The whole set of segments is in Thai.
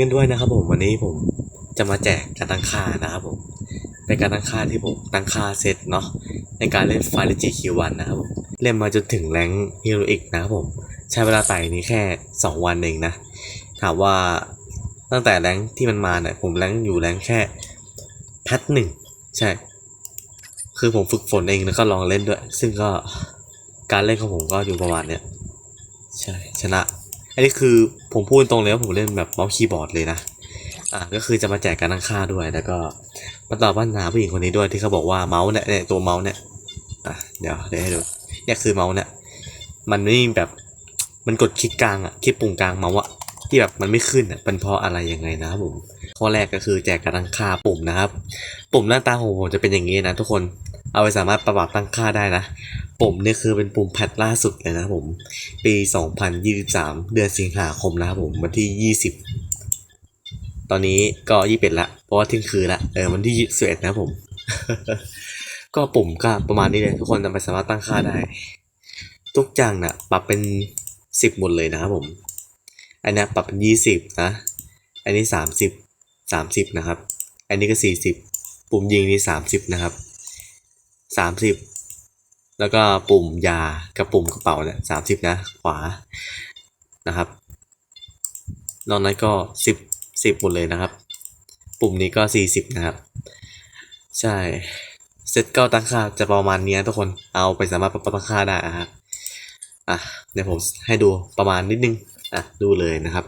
กันด้วยนะครับผมวันนี้ผมจะมาแจกการตั้งค่านะครับผมเป็นการตั้งค่าที่ผมตั้งค่าเซตเนาะในการเล่น f i จีคิวันนะครับผมเล่นมาจนถึงแรงฮีโร่อีกนะครับผมใช้เวลาไต่นี้แค่ 2 วันเองนะถามว่าตั้งแต่แรงที่มันมาเนี่ยผมแรงอยู่แรงแค่แพทหนึ่งใช่ คือผมฝึกฝนเองแล้วก็ลองเล่นด้วย ซึ่งก็การเล่นของผมก็อยู่ประมาณเนี้ยใช่ชนะ อันนี้คือผมพูดตรงเลยว่าผมเล่นแบบเมาส์คีย์บอร์ดเลยนะ อะก็คือจะมาแจกการตั้งค่าด้วย แล้วก็มาตอบปัญหาผู้หญิงคนนี้ด้วยที่เขาบอกว่าเมาส์เนี่ยตัวเมาส์เนี่ย อะเดี๋ยวเดี๋ยวให้ดู เนี่ยคือเมาส์เนี่ย มันไม่แบบมันกดคลิกกลางอะคลิกปุ่มกลางเมาส์อะที่แบบมันไม่ขึ้นอะเป็นเพราะอะไรยังไงนะครับผม ข้อแรกก็คือแจกการตั้งค่าปุ่มนะครับ ปุ่มหน้าตาของผมจะเป็นอย่างนี้นะทุกคน เอาไปสามารถปรับตั้งค่าได้นะ ปุ่มนี่คือเป็นปุ่มแพทล่าสุดเลยนะครับผม ปี 2023 เดือนสิงหาคมนะครับผมวันที่ 20 ตอนนี้ก็21ละเพราะว่าเที่ยงคืนละเออวันที่21นะครับผม ก็ปุ่มก็ประมาณนี้เลยทุกคนนำไปสามารถตั้งค่าได้ ทุกอย่างนะ่ะปรับเป็น 10 หมดเลยนะครับผม อันนี้ปรับเป็น 20 นะ อันนี้ 30 30 นะครับ อันนี้ก็ 40 ปุ่มยิงนี่ 30 นะครับ 30แล้วก็ปุ่มยากับปุ่มกระเป๋าเนี่ยสามสิบนะขวานะครับนอกนั้นก็สิบสิบหมดเลยนะครับ ปุ่มนี้ก็สี่สิบนะครับ ใช่เซตเก้าตั้งค่าจะประมาณนี้ทุกคนเอาไปสามารถปรับตั้งค่าได้นะครับอะเดี๋ยวผมให้ดูประมาณนิดนึงอะดูเลยนะครับ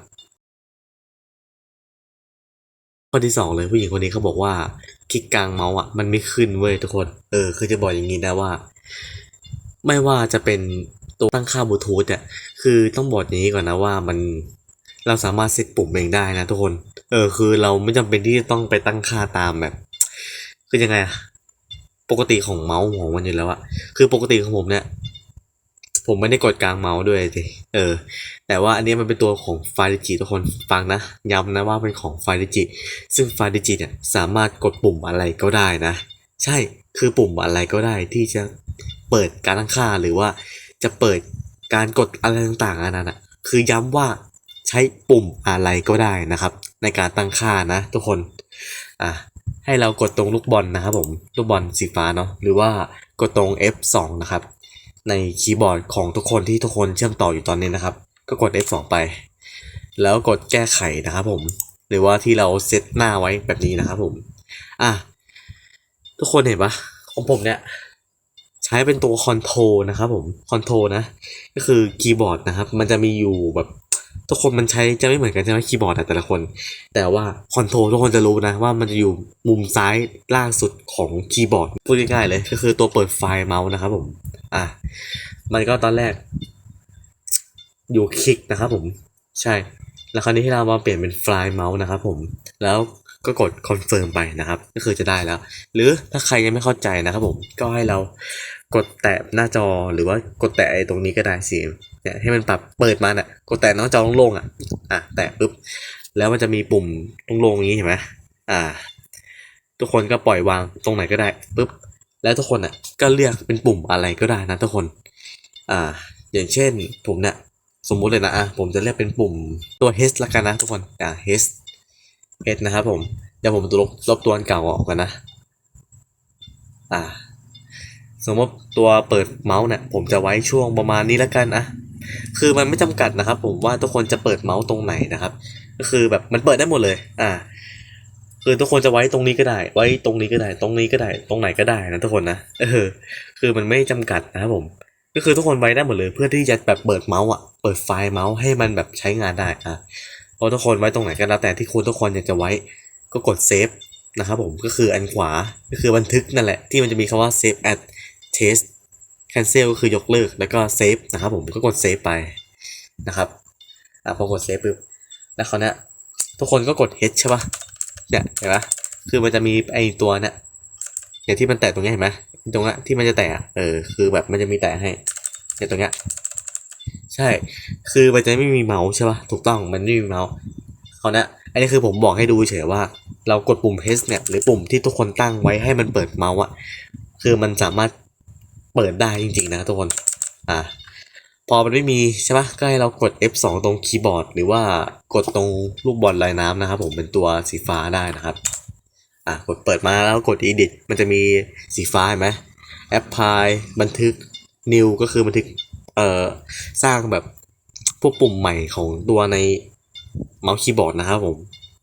ข้อที่สองเลยผู้หญิงคนนี้เขาบอกว่า คลิกกลางเมาส์อะมันไม่ขึ้นเว้ยทุกคน เออคือจะบอกอย่างนี้นะว่า ไม่ว่าจะเป็นตัวตั้งค่าบลูทูธเนี่ยคือต้องบอกอย่างนี้ก่อนนะว่ามันเราสามารถเซตปุ่มเองได้นะทุกคน เออคือเราไม่จำเป็นที่จะต้องไปตั้งค่าตามแบบ คือยังไงอะปกติของเมาส์ของมันอยู่แล้วอะคือปกติของผมเนี่ย ผมไม่ได้กดกลางเมาส์ด้วยสิเออ แต่ว่าอันนี้มันเป็นตัวของไฟดิจิทุกคนฟังนะ ย้ำนะว่าเป็นของไฟดิจิ ซึ่งไฟดิจิเนี่ยสามารถกดปุ่มอะไรก็ได้นะ ใช่คือปุ่มอะไรก็ได้ที่จะเปิดการตั้งค่าหรือว่าจะเปิดการกดอะไรต่างๆอันนั้นนะคือย้ำว่าใช้ปุ่มอะไรก็ได้นะครับ ในการตั้งค่านะ ทุกคนอะให้เรากดตรงลูกบอลนะครับผมลูกบอลสีฟ้าเนาะหรือว่ากดตรง F2 นะครับ ในคีย์บอร์ดของทุกคนที่ทุกคนเชื่อมต่ออยู่ตอนนี้นะครับ ก็กด F2 ไป แล้วกดแก้ไขนะครับผม หรือว่าที่เราเซตหน้าไว้แบบนี้นะครับผม อะ ทุกคนเห็นปะของผมเนี่ย ใช้เป็นตัวคอนโทรนะครับผมคอนโทรนะ ก็คือคีย์บอร์ดนะครับ มันจะมีอยู่แบบ ทุกคนมันใช้จะไม่เหมือนกันใช่ไหมคีย์บอร์ดแต่ละคน แต่ว่าคอนโทรลทุกคนจะรู้นะว่ามันจะอยู่มุมซ้ายล่างสุดของคีย์บอร์ดพูดง่ายๆเลยก็คือตัวเปิดไฟล์เมาส์นะครับผม อะ มันก็ตอนแรก อยู่คลิกนะครับผม ใช่ แล้วคราวนี้ที่เรามาเปลี่ยนเป็น fly mouse นะครับผม แล้วก็กด confirm ไปนะครับ ก็คือจะได้แล้ว หรือถ้าใครยังไม่เข้าใจนะครับผม ก็ให้เรากดแตะหน้าจอหรือว่ากดแตะไอ้ตรงนี้ก็ได้สิ เนี่ยให้มันปรับเปิดมาเนี่ยกดแตะน้าจอโล่งๆอะอะแตะปุ๊บแล้วมันจะมีปุ่มโล่งๆอย่างนี้เห็นไหมอ่า ทุกคนก็ปล่อยวางตรงไหนก็ได้ปุ๊บแล้วทุกคนอะก็เลือกเป็นปุ่มอะไรก็ได้นะทุกคน อ่า อย่างเช่นผมเนี่ยสมมุติเลยนะอะผมจะเรียกเป็นปุ่มตัว H ละกันนะทุกคนอ่า H H นะครับผมเดี๋ยวผมจะลบลบตัวอันเก่าออกกันนะ อ่า สมมติตัวเปิดเมาส์เนี่ยผมจะไว้ช่วงประมาณนี้ละกันอะคือมันไม่จำกัดนะครับ ผมว่าทุกคนจะเปิดเมาส์ตรงไหนนะครับ ก็คือแบบมันเปิดได้หมดเลย อ่า คือทุกคนจะไว้ตรงนี้ก็ได้ ไว้ตรงนี้ก็ได้ ตรงนี้ก็ได้ ตรงไหนก็ได้นะทุกคนนะเออคือมันไม่จำกัดนะครับผม ก็คือทุกคนไว้ได้หมดเลย เพื่อที่จะแบบเปิดเมาส์อะเปิดไฟล์เมาส์ให้มันแบบใช้งานได้อะเพราะทุกคนไว้ตรงไหนก็แล้วแต่ที่คุณทุกคนอยากจะไว้ก็กดเซฟนะครับผมก็คืออันขวาก็คือบันทึกนั่นแหละที่มันจะมีคำว่า save as test cancel ก็คือยกเลิกแล้วก็เซฟนะครับผมก็กดเซฟไปนะครับอะพอกดเซฟปุ๊บแล้วคราวเนี้ยทุกคนก็กด H ใช่ปะเนี่ยเห็นปะคือมันจะมีไอตัวเนี่ยอย่างที่มันแตะตรงนี้เห็นไหมตรงนี้ที่มันจะแตะเออคือแบบมันจะมีแตะให้เนี่ยตรงเนี้ยใช่ คือมันจะไม่มีเมาส์ใช่ปะถูกต้องมันไม่มีเมาส์เขาวเนี้ยอันนี้คือผมบอกให้ดูเฉยว่า เรากดปุ่ม H เนี่ยหรือปุ่มที่ทุกคนตั้งไว้ให้มันเปิดเมาส์อะคือมันสามารถ เปิดได้จริงๆนะทุกคน อ่า พอมันไม่มีใช่ปะก็ให้เรากด F2 ตรงคีย์บอร์ด หรือว่ากดตรงลูกบอลลอยน้ำนะครับผมเป็นตัวสีฟ้าได้นะครับ อะกดเปิดมาแล้วกด edit มันจะมีสีฟ้าเห็นไหม apply บันทึก new ก็คือบันทึก เอ่อ สร้างแบบพวกปุ่มใหม่ของตัวในเมาส์คีย์บอร์ดนะครับผม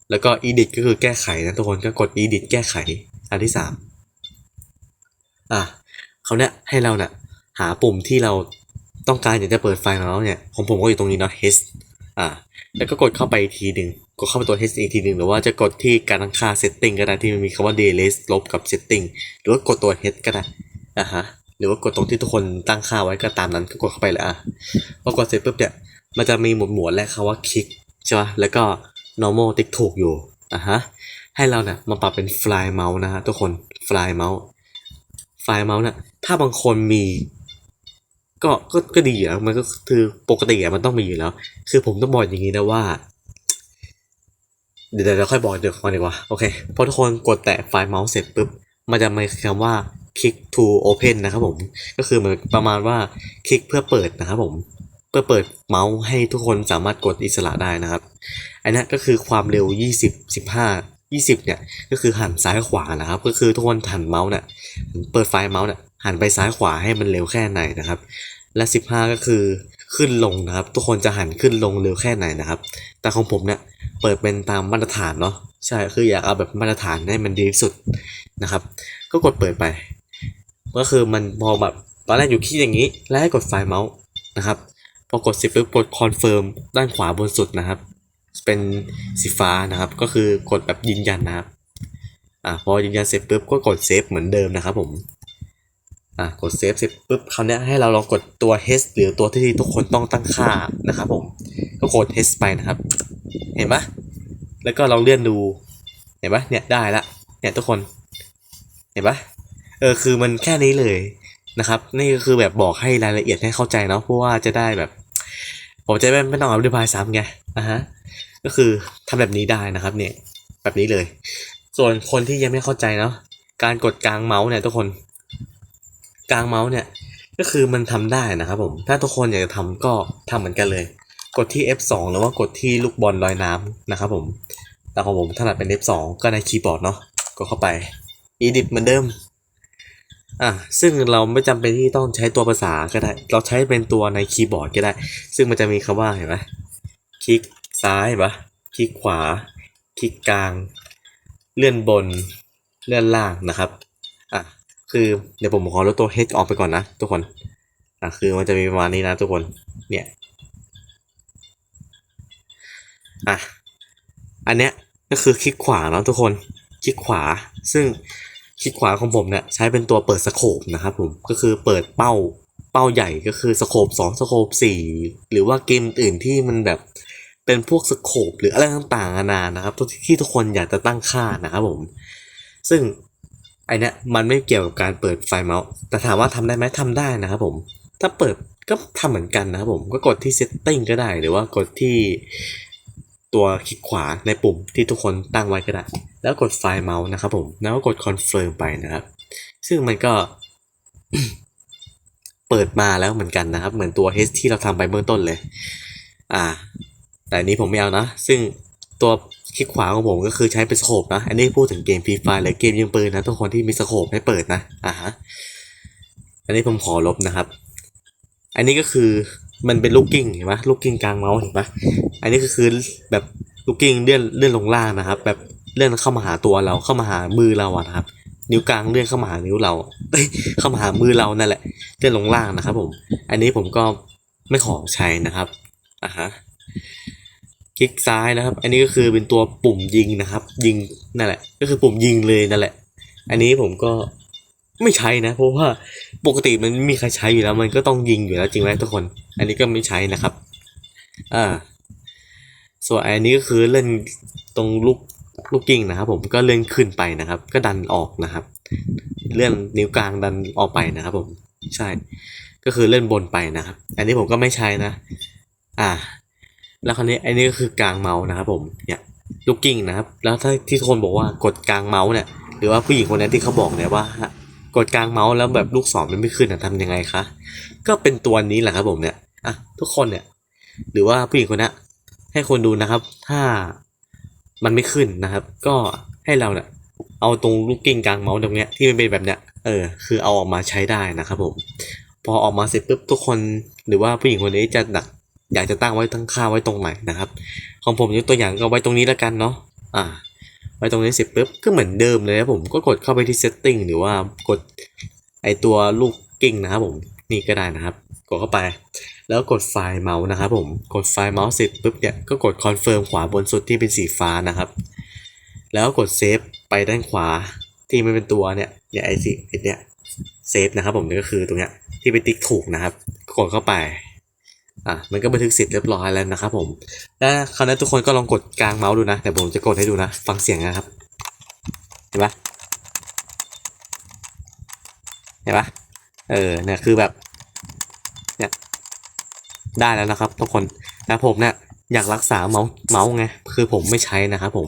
แล้วก็ edit ก็คือแก้ไขนะทุกคนก็กด edit แก้ไขอันที่สามอะ เขาเนี้ยให้เราเนี่ยหาปุ่มที่เราต้องการอยากจะเปิดไฟล์ของเราเนี่ยของผมก็อยู่ตรงนี้เนาะ h อะแล้วก็กดเข้าไปอีกทีหนึ่งกดเข้าไปตัว h อีกทีหนึ่งหรือว่าจะกดที่การตั้งค่า setting ก็ได้ที่มันมีคำว่า delete ลบกับ setting หรือว่ากดตัว h ก็ได้อะฮะหรือว่ากดตรงที่ทุกคนตั้งค่าไว้ก็ตามนั้นก็กดเข้าไปเลยอะพอกดเสร็จปุ๊บเนี่ยมันจะมีหมวดหมวดแรกคำว่า click ใช่ป่ะแล้วก็ normal ติ๊กถูกอยู่อะฮะให้เราเนี่ยมาปรับเป็น fly mouse นะฮะทุกคน fly mouse fly mouse เนี่ยถ้าบางคนมี ก็ก็ก็ดีอยู่แล้วมันก็คือปกติอะมันต้องมีอยู่แล้ว คือผมต้องบอกอย่างนี้นะว่า เดี๋ยวเราค่อยบอกเดี๋ยวก่อนดีกว่าโอเคพอทุกคนกดแตะไฟล์เมาส์เสร็จปุ๊บมันจะมีคำว่า click to open นะครับผม ก็คือเหมือนประมาณว่าคลิกเพื่อเปิดนะครับผม เพื่อเปิดเมาส์ให้ทุกคนสามารถกดอิสระได้นะครับ อันนี้ก็คือความเร็ว 20 15 20 เนี่ย ก็คือหันซ้ายขวานะครับ ก็คือทุกคนหันเมาส์เนี่ยเปิดไฟล์เมาส์เนี่ยหันไปซ้ายขวาให้มันเร็วแค่ไหนนะครับ และ 15 ก็คือขึ้นลงนะครับ ทุกคนจะหันขึ้นลงเร็วแค่ไหนนะครับ แต่ของผมเนี่ยเปิดเป็นตามมาตรฐานเนาะใช่คืออยากเอาแบบมาตรฐานให้มันดีที่สุดนะครับ ก็กดเปิดไป ก็คือมันพอแบบตอนแรกอยู่ที่อย่างนี้ แล้วให้กดไฟล์เมาส์นะครับพอกดสร็จปุ๊บกดคอนเฟิร์มด้านขวาบนสุดนะครับ เป็นสีฟ้านะครับ ก็คือกดแบบยืนยันนะครับอ่าพอยืนยันเสร็จปุ๊บก็กดเซฟเหมือนเดิมนะครับผมอ่ากดเซฟเสร็จปุ๊บคราวนี้ให้เราลองกดตัว h หรือตัวที่ทุกคนต้องตั้งค่านะครับผมก็กด h ไปนะครับ เห็นปะแล้วก็ลองเลื่อนดูเห็นปะเนี่ยได้ละเนี่ยทุกคนเห็นปะเออคือมันแค่นี้เลยนะครับ นี่ก็คือแบบบอกให้รายละเอียดให้เข้าใจเนาะเพราะว่าจะได้แบบ ผมจะไม่ไม่ต้องอาอธิบายซ้ำไงนะฮะก็คือทำแบบนี้ได้นะครับเนี่ยแบบนี้เลย ส่วนคนที่ยังไม่เข้าใจเนาะการกดกลางเมาส์เนี่ยทุกคนกลางเมาส์เนี่ยก็คือมันทำได้นะครับผม ถ้าทุกคนอยากจะทำก็ทำเหมือนกันเลย กดที่ F2 หรือว่ากดที่ลูกบอลลอยน้ำนะครับผมแต่ของผมถนัดเป็น F2 ก็ในคีย์บอร์ดเนาะก็เข้าไป edit เหมือนเดิม อะซึ่งเราไม่จำเป็นที่ต้องใช้ตัวภาษาก็ได้ เราใช้เป็นตัวในคีย์บอร์ดก็ได้ ซึ่งมันจะมีคำว่าเห็นไหมคลิกซ้ายเห็นปะคลิกขวา คลิกกลาง เลื่อนบน เลื่อนล่างนะครับ อะ คือเดี๋ยวผมขอลดตัว H ออกไปก่อนนะทุกคน อะ คือมันจะมีประมาณนี้นะทุกคน เนี่ย อะ อันเนี้ยก็คือคลิกขวาเนาะทุกคน คลิกขวา ซึ่ง คลิกขวาของผมเนี่ยใช้เป็นตัวเปิดสโคปนะครับผมก็คือเปิดเป้าเป้าใหญ่ก็คือสโคปสองสโคปสี่หรือว่าเกมอื่นที่มันแบบเป็นพวกสโคปหรืออะไรต่างๆนานานะครับที่ทุกคนอยากจะตั้งค่านะครับผม ซึ่งไอเนี้ยมันไม่เกี่ยวกับการเปิดไฟล์เมาส์แต่ถามว่าทำได้ไหมทำได้นะครับผม ถ้าเปิดก็ทำเหมือนกันนะครับผมก็กดที่ setting ก็ได้หรือว่ากดที่ ตัวคลิกขวาในปุ่มที่ทุกคนตั้งไว้ก็ได้ แล้วกดไฟล์เมาส์นะครับผมแล้วก็กด confirm ไปนะครับ ซึ่งมันก็เปิดมาแล้วเหมือนกันนะครับ เหมือนตัว H ที่เราทำไปเบื้องต้นเลย อ่า แต่นนี้ผมไม่เอานะ ซึ่งตัวคลิกขวาของผมก็คือใช้เป็นสโคปนะ อันนี้พูดถึงเกมฟรีไฟหรือเกมยิงปืนนะทุกคนที่มีสโคปให้เปิดนะ อ่าฮะ อันนี้ผมขอลบนะครับ อันนี้ก็คือ มันเป็นลูกกิ้งเห็นปะลูกกิ้งกลางเมาส์เห็นปะอันนี้ก็คือแบบลูกกิ้งเลื่อนเลื่อนลงล่างนะครับ แบบเลื่อนเข้ามาหาตัวเราเข้ามาหามือเราอะนะครับ นิ้วกลางเลื่อนเข้ามาหานิ้วเราเอ้ยเข้ามาหามือเรานั่นแหละเลื่อนลงล่างนะครับ ผม อันนี้ผมก็ไม่ขอใช้นะครับอะฮะคลิกซ้ายนะครับ อันนี้ก็คือเป็นตัวปุ่มยิงนะครับ ยิงนั่นแหละ ก็คือปุ่มยิงเลยนั่นแหละ อันนี้ผมก็ ไม่ใช้นะ เพราะว่าปกติมันมีใครใช้อยู่แล้ว มันก็ต้องยิงอยู่แล้วจริงไหมทุกคน อันนี้ก็ไม่ใช้นะครับ อ่า ส่วนอันนี้ก็คือเล่นตรงลูกลูกกิ้งนะครับ ผมก็เลื่อนขึ้นไปนะครับ ก็ดันออกนะครับ เลื่อนนิ้วกลางดันออกไปนะครับผมใช่ ก็คือเล่นบนไปนะครับ อันนี้ผมก็ไม่ใช้นะ อ่า แล้วคราวนี้อ้นี่ก็คือกลางเมาส์นะครับ ผมเนี่ยลูกกิ้งนะครับ แล้วถ้าที่ทุกคนบอกว่ากดกลางเมาส์เนี่ย หรือว่าผู้หญิงคนนั้นที่เขาบอกเนี่ยว่า กดกลางเมาส์แล้วแบบลูกศรมันไม่ขึ้นอะทำยังไงคะ ก็เป็นตัวนี้แหละครับผมเนี่ยอะทุกคนเนี่ย หรือว่าผู้หญิงคนนี้ให้คนดูนะครับ ถ้ามันไม่ขึ้นนะครับ ก็ให้เราเนี่ยเอาตรงลูกกิ้งกลางเมาส์ตรงเนี้ยที่มันเป็นแบบเนี้ยเออคือเอาออกมาใช้ได้นะครับผม พอออกมาเสร็จปุ๊บทุกคนหรือว่าผู้หญิงคนนี้จะหนักอยากจะตั้งไว้ตั้งค่าไว้ตรงไหนนะครับ ของผมยกตัวอย่างก็ไว้ตรงนี้แล้วกันเนาะอ่า ไว้ตรงนี้เสร็จปุ๊บก็เหมือนเดิมเลยนะผมก็กดเข้าไปที่ setting หรือว่ากดไอตัวลูกกิ้งนะครับผมนี่ก็ได้นะครับ กดเข้าไป แล้วกดไฟล์เมาส์นะครับผมกดไฟล์เมาส์เสร็จปุ๊บเนี่ยก็กดคอนเฟิร์มขวาบนสุดที่เป็นสีฟ้านะครับ แล้วกดเซฟไปด้านขวาที่มันเป็นตัวเนี่ยเนี่ยไอสีไอเนี่ยเซฟนะครับผมนี่ก็คือตรงเนี้ยที่เป็นติ๊กถูกนะครับ กดเข้าไป อะมันก็บันทึกเสร็จเรียบร้อยแล้วนะครับผมแล้วคราวนี้ทุกคนก็ลองกดกลางเมาส์ดูนะ แต่ผมจะกดให้ดูนะ ฟังเสียงนะครับ เห็นปะเห็นปะเออเนี่ยคือแบบเนี่ยได้แล้วนะครับ ทุกคนแต่ผมเนี่ยอยากรักษาเมาส์เมาส์ไงคือผมไม่ใช้นะครับผม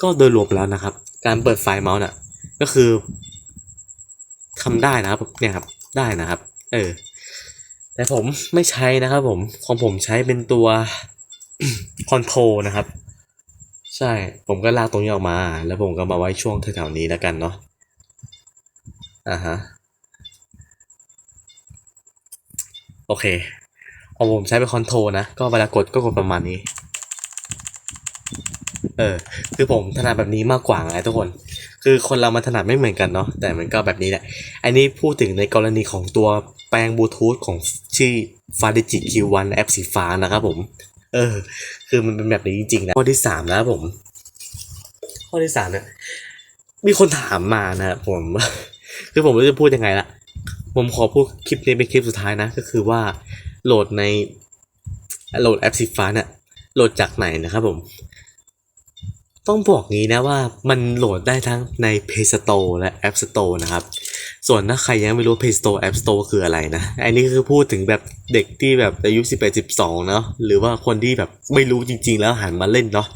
ก็โดยรวมแล้วนะครับ การเปิดไฟล์เมาส์น่ะ ก็คือทำได้นะครับเนี่ยครับ ได้นะครับ เออ แต่ผมไม่ใช้นะครับผมของผมใช้เป็นตัวคอนโทรนะครับ ใช่ผมก็ลากตรงนี้ออกมา แล้วผมก็มาไว้ช่วงแถวๆนี้แล้วกันเนาะอ่าฮะโอเคเอาผมใช้เป็นคอนโทรนะ ก็เวลากดก็กดประมาณนี้ เออ คือผมถนัดแบบนี้มากกว่าไงทุกคน คือคนเรามันถนัดไม่เหมือนกันเนาะแต่มันก็แบบนี้แหละ อันนี้พูดถึงในกรณีของตัวแปลงบลูทูธของชื่อ f a d i g i Q1 แอปสีฟ้านะครับผม เออ คือมันเป็นแบบนี้จริงๆนะข้อที่สามแล้วผม ข้อที่สามเนี่ยมีคนถามมานะผม คือผมไม่รู้จะพูดยังไงละผมขอพูดคลิปนี้เป็นคลิปสุดท้ายนะ ก็คือว่าโหลดในโหลดแอปสีฟ้าเนี่ยโหลดจากไหนนะครับผม ต้องบอกงี้นะว่ามันโหลดได้ทั้งใน Play Store และ App Store นะครับ ส่วนถ้าใครยังไม่รู้ Play Store App Store คืออะไรนะ อันนี้คือพูดถึงแบบเด็กที่แบบอายุ11 12 เนาะหรือว่าคนที่แบบไม่รู้จริง ๆ แล้วหันมาเล่นเนาะ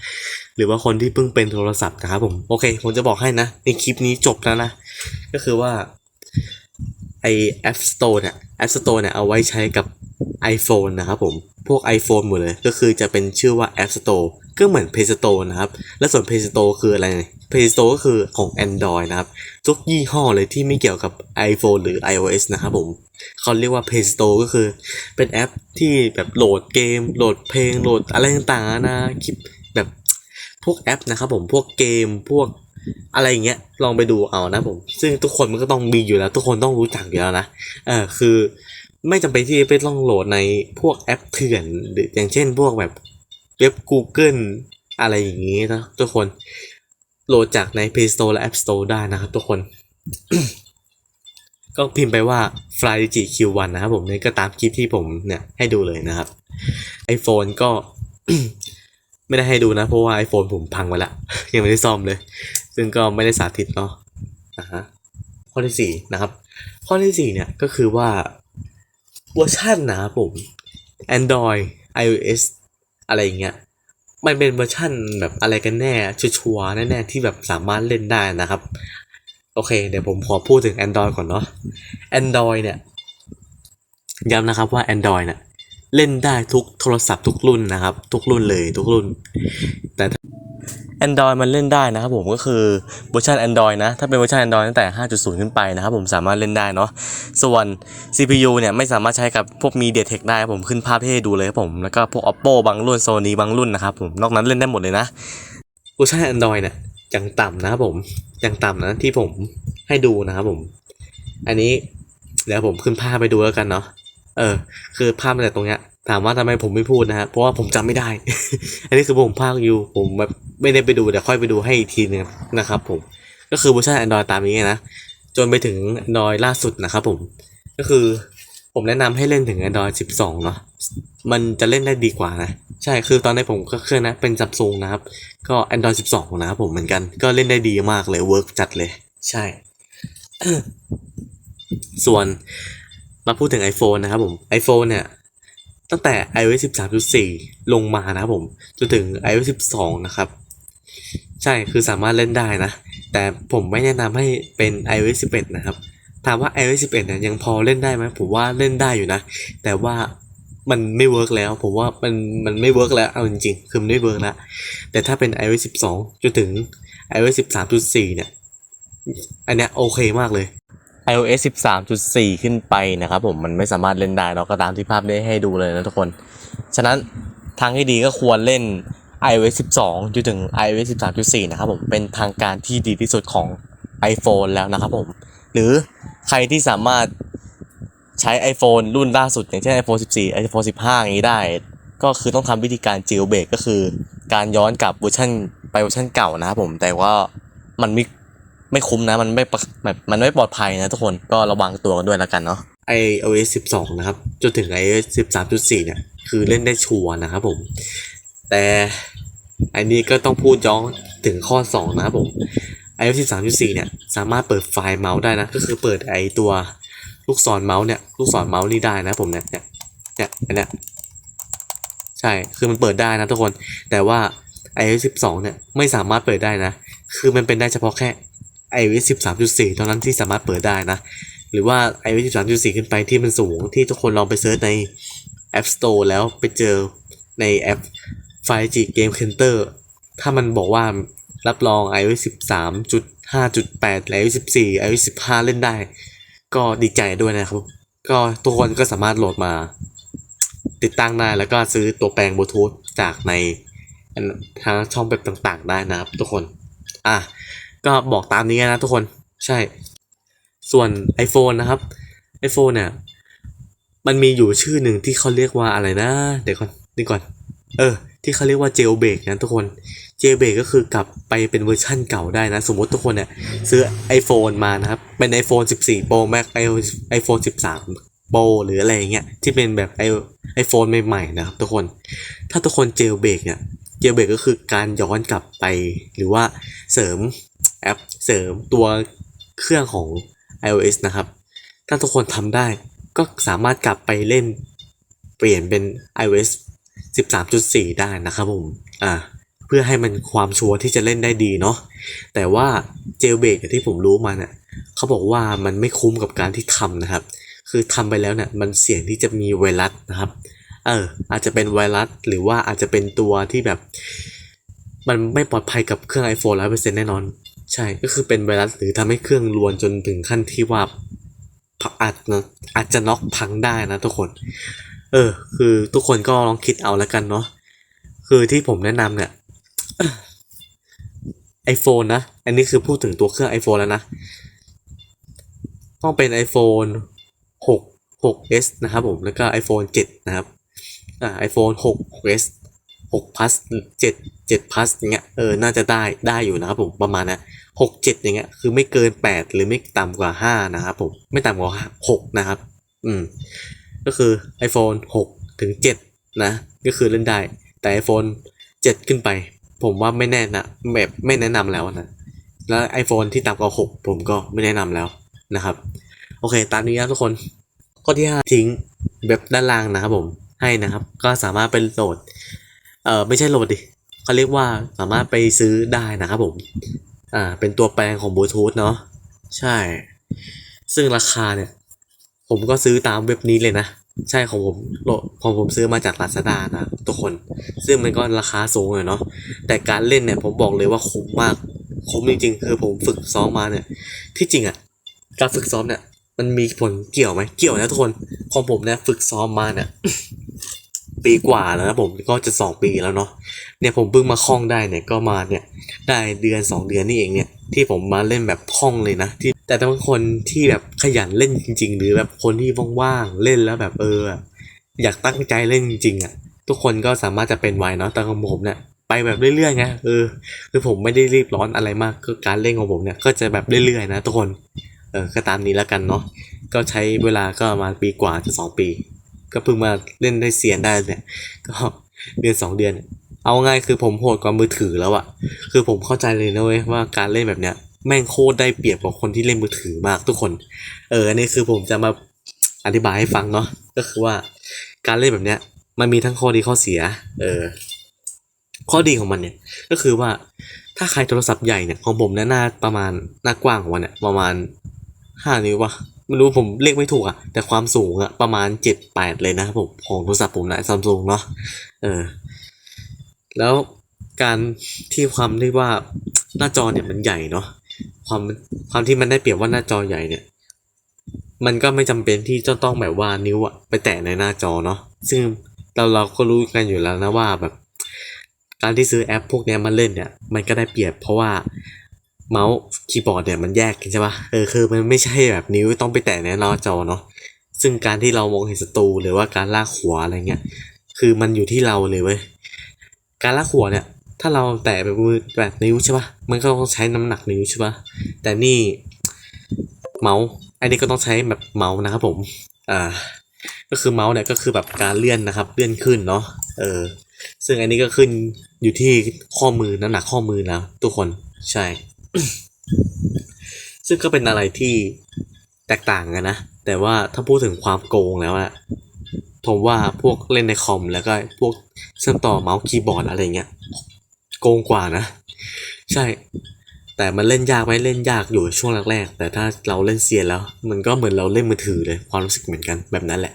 หรือว่าคนที่เพิ่งเป็นโทรศัพท์นะครับผม โอเค ผมจะบอกให้นะ ในคลิปนี้จบแล้วนะ ก็คือว่าไอ App Store เนี่ย App Store เนี่ยเอาไว้ใช้กับ iPhone นะครับผม พวก iPhone หมดเลย ก็คือจะเป็นชื่อว่า App Store ก็เหมือน Play Store นะครับ และส่วน Play Store คืออะไร Play Store ก็คือของ Android นะครับ ทุกยี่ห้อเลยที่ไม่เกี่ยวกับ iPhone หรือ iOS นะครับผมเขาเรียกว่า Play Store ก็คือ เป็นแอปที่แบบโหลดเกม โหลดเพลง โหลดอะไรต่างๆนะคลิปแบบพวกแอปนะครับผม พวกเกม พวกอะไรอย่างเงี้ย ลองไปดูเอานะผม ซึ่งทุกคนมันก็ต้องมีอยู่แล้ว ทุกคนต้องรู้จักอยู่แล้วนะ เออคือไม่จำเป็นที่ไปต้องโหลดในพวกแอปเถื่อนหรืออย่างเช่นพวกแบบ เว็บ Google อะไรอย่างงี้นะทุกคน โหลดจากใน Play Store และ App Store ได้นะครับทุกคน ก็พิมพ์ไปว่า f l y d i g i Q1 นะครับผมนี่ก็ตามคลิปที่ผมเนี่ยให้ดูเลยนะครับ iPhone ก็ไม่ได้ให้ดูนะ เพราะว่า iPhone ผมพังไปละยังไม่ได้ซ่อมเลย ซึ่งก็ไม่ได้สาธิตเนาะอะฮะข้อที่สี่นะครับ ข้อที่สี่เนี่ยก็คือว่าเวอร์ชันนะครับผม Android iOS อะไรอย่างเงี้ยมันเป็นเวอร์ชันแบบอะไรกันแน่ชัวร์แน่ๆที่แบบสามารถเล่นได้นะครับ โอเค เดี๋ยวผมขอพูดถึง Android ก่อนเนาะ Android เนี่ยย้ำนะครับว่า Android เนี่ยเล่นได้ทุกโทรศัพท์ทุกรุ่นนะครับ ทุกรุ่นเลยทุกรุ่นแต่ Android มันเล่นได้นะครับผมก็คือเวอร์ชัน Android นะ ถ้าเป็นเวอร์ชัน Android ตั้งแต่ 5.0 ขึ้นไปนะครับผมสามารถเล่นได้เนาะส่วน CPU เนี่ยไม่สามารถใช้กับพวก MediaTek ได้ครับผมขึ้นภาพให้ดูเลยครับผมแล้วก็พวก Oppo บางรุ่น Sony บางรุ่นนะครับผมนอกนั้นเล่นได้หมดเลยนะเวอร์ชัน Android เนี่ยยังต่ำนะครับผมยังต่ำนะที่ผมให้ดูนะครับผม อันนี้เดี๋ยวผมขึ้นภาพไปดูแล้วกันเนาะเออ คือภาพมาจากตรงเนี้ย ถามว่าทำไมผมไม่พูดนะฮะเพราะว่าผมจำไม่ได้ อันนี้คือผมภาคอยู่ ผมแบบไม่ได้ไปดูเดี๋ยวค่อยไปดูให้อีกทีนึงนะครับผม ก็คือเวอร์ชัน Android ตามนี้นะ จนไปถึง Android ล่าสุดนะครับผม ก็คือผมแนะนำให้เล่นถึง Android 12 เนาะ มันจะเล่นได้ดีกว่านะ ใช่ คือตอนนี้ผมก็เครื่องนะ เป็นซัมซุงนะครับ ก็ Android 12 นะครับผมเหมือนกัน ก็เล่นได้ดีมากเลย เวิร์กจัดเลย ใช่ ส่วนมาพูดถึง iPhone นะครับผม iPhone เนี่ย ตั้งแต่ iOS 13.4 ลงมานะผม จนถึง iOS 12 นะครับ ใช่คือสามารถเล่นได้นะ แต่ผมไม่แนะนำให้เป็น iOS 11 นะครับ ถามว่า iOS 11เนี่ยยังพอเล่นได้ไหมผมว่าเล่นได้อยู่นะ แต่ว่ามันไม่เวิร์กแล้ว ผมว่ามันมันไม่เวิร์กแล้ว เอาจริงๆ คือมันไม่เวิร์กแล้ว แต่ถ้าเป็น iOS 12 จนถึง iOS 13.4 เนี่ย อันเนี้ยโอเคมากเลย iOS 13.4 ขึ้นไปนะครับผมมันไม่สามารถเล่นได้เนาก็ตามที่ภาพได้ให้ดูเลยนะทุกคน ฉะนั้นทางที่ดีก็ควรเล่น iOS 12จนถึง iOS 13.4 นะครับผมเป็นทางการที่ดีที่สุดของ iPhone แล้วนะครับผม หรือใครที่สามารถใช้ iPhone รุ่นล่าสุด อย่างเช่น iPhone 14 iPhone 15 อย่างนี้ได้ ก็คือต้องทำวิธีการ jailbreak ก็คือ การย้อนกลับเวอร์ชันไปเวอร์ชันเก่านะครับผมแต่ว่ามันไม่ ไม่คุ้มนะ มันไม่แบบมันไม่ปลอดภัยนะทุกคนก็ระวังตัวกันด้วยแล้วกันเนาะไอ iOS 12 นะครับ จนถึง iOS 13.4 เนี่ย คือเล่นได้ชัวร์นะครับผม แต่อันนี้ก็ต้องพูดย้อนถึงข้อ 2 นะครับผม iOS 13.4 เนี่ย สามารถเปิดไฟล์เมาส์ได้นะ ก็คือเปิดไอตัวลูกศรเมาส์เนี่ย ลูกศรเมาส์นี่ได้นะผมเนี่ย เนี่ย เนี่ยอันเนี้ยใช่ คือมันเปิดได้นะทุกคน แต่ว่า iOS 12 เนี่ย ไม่สามารถเปิดได้นะ คือมันเป็นได้เฉพาะแค่ iOS 13.4 เท่านั้นที่สามารถเปิดได้นะ หรือว่า iOS 13.4 ขึ้นไปที่มันสูงที่ทุกคนลองไปเซิร์ชใน App Store แล้วไปเจอในแอป 5G Game Center ถ้ามันบอกว่ารับรอง iOS 13.5.8และ iOS 14 iOS 15 เล่นได้ ก็ดีใจด้วยนะครับ ก็ทุกคนก็สามารถโหลดมา ติดตั้งได้แล้วก็ซื้อตัวแปลงบลูทูธจากในอันทางช่องเว็บต่างๆ ได้นะครับทุกคน อะ ก็บอกตามนี้นะทุกคนใช่ ส่วน iPhone นะครับ iPhone เนี่ยมันมีอยู่ชื่อหนึ่งที่เขาเรียกว่าอะไรนะ เดี๋ยวก่อนนี่ก่อน เออ ที่เขาเรียกว่า jailbreak นะทุกคน jailbreak ก็คือกลับไปเป็นเวอร์ชั่นเก่าได้นะ สมมติทุกคนเนี่ยซื้อ iPhone มานะครับ เป็น iPhone 14 Pro Max iPhone 13 Pro หรืออะไรอย่างเงี้ยที่เป็นแบบ iPhone ใหม่ๆนะครับทุกคน ถ้าทุกคน jailbreak เนี่ย jailbreak ก็คือการย้อนกลับไป หรือว่าเสริม แอปเสริมตัวเครื่องของ iOS นะครับ ถ้าทุกคนทำได้ก็สามารถกลับไปเล่นเปลี่ยนเป็น iOS 13.4 ได้นะครับผม อ่า เพื่อให้มันความชัวร์ที่จะเล่นได้ดีเนาะ แต่ว่า jailbreak ที่ผมรู้มาเนี่ยเขาบอกว่ามันไม่คุ้มกับการที่ทำนะครับ คือทำไปแล้วเนี่ยมันเสี่ยงที่จะมีไวรัสนะครับ เออ อาจจะเป็นไวรัสหรือว่าอาจจะเป็นตัวที่แบบ มันไม่ปลอดภัยกับเครื่อง iPhone 100%แน่นอน ใช่ก็คือเป็นไวรัสหรือทำให้เครื่องรวนจนถึงขั้นที่ว่าอาจนะอาจจะน็อกพังได้นะทุกคน เออ คือทุกคนก็ลองคิดเอาแล้วกันเนาะคือที่ผมแนะนำเนี่ย iPhone นะ อันนี้คือพูดถึงตัวเครื่อง iPhone แล้วนะ ต้องเป็น iPhone 6 6s นะครับผม แล้วก็ iPhone 7 นะครับ อ่า iPhone 6 6s 6 plus 7 7 plus อย่างเงี้ยเออน่าจะได้ได้อยู่นะครับผมประมาณนะ6 7อย่างเงี้ยคือไม่เกิน 8 หรือไม่ต่ำกว่า 5 นะครับผมไม่ต่ำกว่า 6 นะครับ อืมก็คือ iPhone 6 ถึง 7 นะ ก็คือเล่นได้ แต่ iPhone 7 ขึ้นไป ผมว่าไม่แน่นะแบบไม่แนะนำแล้วนะแล้ว iPhone ที่ต่ำกว่า 6 ผมก็ไม่แนะนำแล้วนะครับ โอเค ตามนี้นะทุกคนข้อที่ 5 ทิ้งเว็บด้านล่างนะครับผมให้นะครับ ก็สามารถเป็นโหลด เออไม่ใช่โหลดดิเขาเรียกว่าสามารถไปซื้อได้นะครับผม อ่า เป็นตัวแปลงของบลูทูธเนาะใช่ ซึ่งราคาเนี่ย ผมก็ซื้อตามเว็บนี้เลยนะ ใช่ของผมโหลดของผมซื้อมาจาก Lazada นะทุกคน ซึ่งมันก็ราคาสูงเลยเนาะแต่การเล่นเนี่ยผมบอกเลยว่าคุ้มมากคุ้มจริงๆคือผมฝึกซ้อมมาเนี่ย ที่จริงอะ่ะ การฝึกซ้อมเนี่ย มันมีผลเกี่ยวไหมเกี่ยวนะทุกคนของผมเนี่ยฝึกซ้อมมาเนี่ย ปีกว่าแล้วนะผมก็จะสองปีแล้วเนาะเนี่ยผมเพิ่งมาคล่องได้เนี่ยก็มาเนี่ยได้เดือนสองเดือนนี่เองเนี่ยที่ผมมาเล่นแบบคล่องเลยนะที่แต่ถ้าบางคนที่แบบขยันเล่นจริง ๆ หรือแบบคนที่ว่างๆเล่นแล้วแบบเออ อยากตั้งใจเล่นจริงๆอะทุกคนก็สามารถจะเป็นไวเนาะแต่ของผมเนี่ยไปแบบเรื่อยๆไงเออคือผมไม่ได้รีบร้อนอะไรมากก็การเล่นของผมเนี่ยก็จะแบบเรื่อยๆนะทุกคนเออก็ตามนี้แล้วกันเนาะก็ใช้เวลาก็ประมาณปีกว่าจะสองปี ก็เพิ่งมาเล่นได้เซียนได้เนี่ย ก็เดือนสองเดือน เอาง่ายคือผมโหดกว่ามือถือแล้วอะคือผมเข้าใจเลยนะเว้ยว่าการเล่นแบบเนี้ยแม่งโคตรได้เปรียบกว่าคนที่เล่นมือถือมากทุกคน เอออันนี้คือผมจะมาอธิบายให้ฟังเนาะ ก็คือว่าการเล่นแบบเนี้ย มันมีทั้งข้อดีข้อเสีย เออ ข้อดีของมันเนี่ย ก็คือว่าถ้าใครโทรศัพท์ใหญ่เนี่ยของผมเนี่ยหน้าประมาณหน้ากว้างของมันเนี่ยประมาณห้านิ้ววะ ไม่รู้ผมเรียกไม่ถูกอะแต่ความสูงอะประมาณเจ็ดแปดเลยนะครับผมของโทรศัพท์ผมนะซัมซุงเนาะเออแล้วการที่ความที่ว่าหน้าจอเนี่ยมันใหญ่เนาะความความที่มันได้เปรียบว่าหน้าจอใหญ่เนี่ย มันก็ไม่จำเป็นที่จะต้องแบบว่านิ้วอะไปแตะในหน้าจอเนาะซึ่งเราเราก็รู้กันอยู่แล้วนะว่าแบบ การที่ซื้อแอปพวกนี้มาเล่นเนี่ย มันก็ได้เปรียบเพราะว่า เมาส์คีย์บอร์ดเนี่ยมันแยกกันใช่ปะเออคือมันไม่ใช่แบบนิ้วต้องไปแตะในหน้าจอเนาะซึ่งการที่เรามองเห็นศัตรูหรือว่าการลากหัวอะไรเงี้ยคือมันอยู่ที่เราเลยเว้ยการลากหัวเนี่ย ถ้าเราแตะแบบมือแบบนิ้วใช่ปะมันก็ต้องใช้น้ำหนักนิ้วใช่ปะแต่นี่เมาส์อันนี้ก็ต้องใช้แบบเมาส์นะครับผมอ่าก็คือเมาส์เนี่ยก็คือแบบการเลื่อนนะครับ เลื่อนขึ้นเนาะเออซึ่งอันนี้ก็ขึ้นอยู่ที่ข้อมือน้ำหนักข้อมือนะทุกคนใช่ ซึ่งก็เป็นอะไรที่แตกต่างกันนะ แต่ว่าถ้าพูดถึงความโกงแล้วอะผมว่าพวกเล่นในคอมแล้วก็พวกเชื่อมต่อเมาส์คีย์บอร์ดอะไรเงี้ยโกงกว่านะ ใช่ แต่มันเล่นยากไหมเล่นยากอยู่ช่วงแรกๆแต่ถ้าเราเล่นเซียนแล้ว มันก็เหมือนเราเล่นมือถือเลยความรู้สึกเหมือนกันแบบนั้นแหละ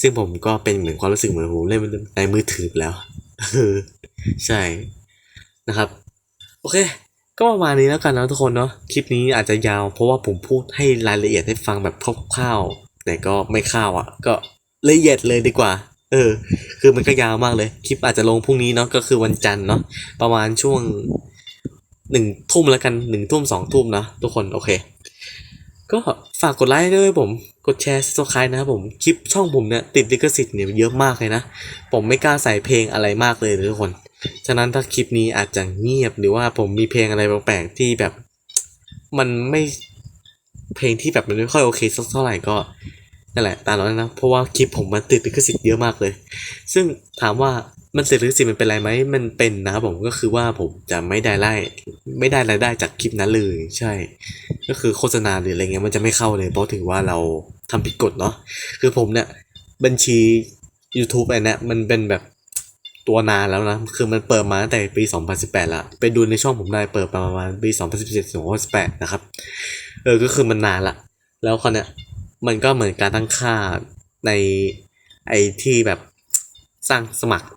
ซึ่งผมก็เป็นเหมือนความรู้สึกเหมือนผมเล่นในมือถือแล้วใช่นะครับ โอเค ก็ประมาณนี้แล้วกันนะทุกคนเนาะคลิปนี้อาจจะยาวเพราะว่าผมพูดให้รายละเอียดให้ฟังแบบคร่าวๆแต่ก็ไม่คร่าวอะ่ะ ก็ละเอียดเลยดีกว่า เออ คือมันก็ยาวมากเลย คลิปอาจจะลงพรุ่งนี้เนาะก็คือวันจันทร์เนาะประมาณช่วงหนึ่งทุ่มแล้วกันหนึ่งทุ่มสองทุ่มนะทุกคนโอเค ก็ฝากกดไลค์ด้วยผมกดแชร์สไครต์นะครับผมคลิปช่องผมเนี่ยติดลิขสิทธิ์เนี่ยเยอะมากเลยนะ ผมไม่กล้าใส่เพลงอะไรมากเลยนะทุกคน ฉะนั้นถ้าคลิปนี้อาจจะเงียบหรือว่าผมมีเพลงอะไรแปลกๆที่แบบมันไม่เพลงที่แบบมันไม่ค่อยโอเคสักเท่าไหร่ก็นั่นแหละตามนั้นนะ เพราะว่าคลิปผมมันติดลิขสิทธิ์เยอะมากเลย ซึ่งถามว่ามันติดลิขสิทธิ์มันเป็นไรไหมมันเป็นนะผมก็คือว่าผมจะไม่ได้ไล่ไม่ได้รายได้จากคลิปนั้นเลยใช่ ก็คือโฆษณาหรืออะไรเงี้ยมันจะไม่เข้าเลย เพราะถือว่าเราทำผิดกฎเนาะคือผมเนี่ยบัญชี YouTube อันเนี้ยมันเป็นแบบ ตัวนานแล้วนะ คือมันเปิดมาตั้งแต่ปี 2018ละไปดูในช่องผมได้เปิดประมาณปี 2017 2018 นะครับ เออ ก็คือมันนานละ แล้วคราวเนี้ยมันก็เหมือนการตั้งค่าในไอที่แบบสร้างสมัคร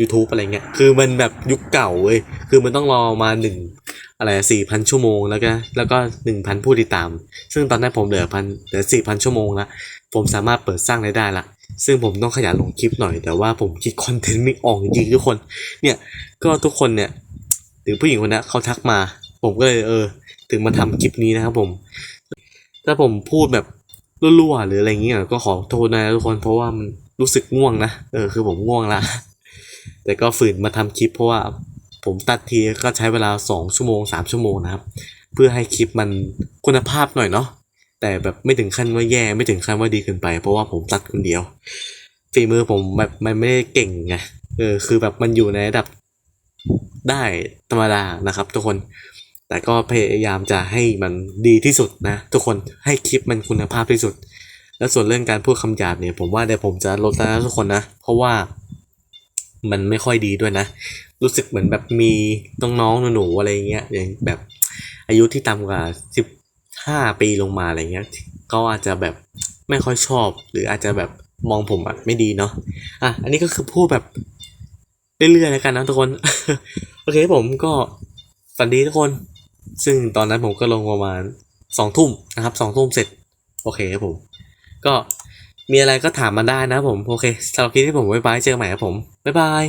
YouTube อะไรเงี้ย คือมันแบบยุคเก่าเว้ย คือมันต้องรอมาหนึ่งอะไรสี่พันชั่วโมงแล้วก็แล้วก็หนึ่งพันผู้ติดตาม ซึ่งตอนนั้นผมเหลือพันเหลือสี่พันชั่วโมงละผมสามารถเปิดสร้างรายได้ละ ซึ่งผมต้องขยันลงคลิปหน่อยแต่ว่าผมคิดคอนเทนต์ไม่ออกจริงทุกคน เนี่ยก็ทุกคนเนี่ยหรือผู้หญิงคนนี้เขาทักมา ผมก็เลยเออ ถึงมาทำคลิปนี้นะครับผม ถ้าผมพูดแบบรั่วๆหรืออะไรเงี้ยก็ขอโทษนะทุกคนเพราะว่ามันรู้สึกง่วงนะเออคือผมง่วงละแต่ก็ฝืนมาทำคลิปเพราะว่าผมตัดทีก็ใช้เวลาสองชั่วโมงสามชั่วโมงนะครับ เพื่อให้คลิปมันคุณภาพหน่อยเนาะ แต่แบบไม่ถึงขั้นว่าแย่ไม่ถึงขั้นว่าดีเกินไป เพราะว่าผมตัดคนเดียวฝีมือผมแบบมันไม่ได้เก่งไงเออคือแบบมันอยู่ในระดับได้ธรรมดานะครับ ทุกคน แต่ก็พยายามจะให้มันดีที่สุดนะ ทุกคนให้คลิปมันคุณภาพที่สุด แล้วส่วนเรื่องการพูดคำหยาบเนี่ย ผมว่าเดี๋ยวผมจะลดนะทุกคนนะ เพราะว่ามันไม่ค่อยดีด้วยนะ รู้สึกเหมือนแบบมีน้องๆหนูๆอะไรเงี้ยอย่างแบบอายุที่ต่ำกว่าสิบ ห้าปีลงมาอะไรเงี้ยก็อาจจะแบบไม่ค่อยชอบ หรืออาจจะแบบมองผมแบบไม่ดีเนาะอะอันนี้ก็คือพูดแบบเรื่อยๆแล้วกันนะทุกคน โอเคผมก็ฝันดีทุกคน ซึ่งตอนนั้นผมก็ลงประมาณสองทุ่มนะครับสองทุ่มเสร็จ โอเคครับผม ก็มีอะไรก็ถามมาได้นะผม โอเคสำหรับคลิปที่ผมไว้บายเจอกันใหม่ครับผม บ๊ายบาย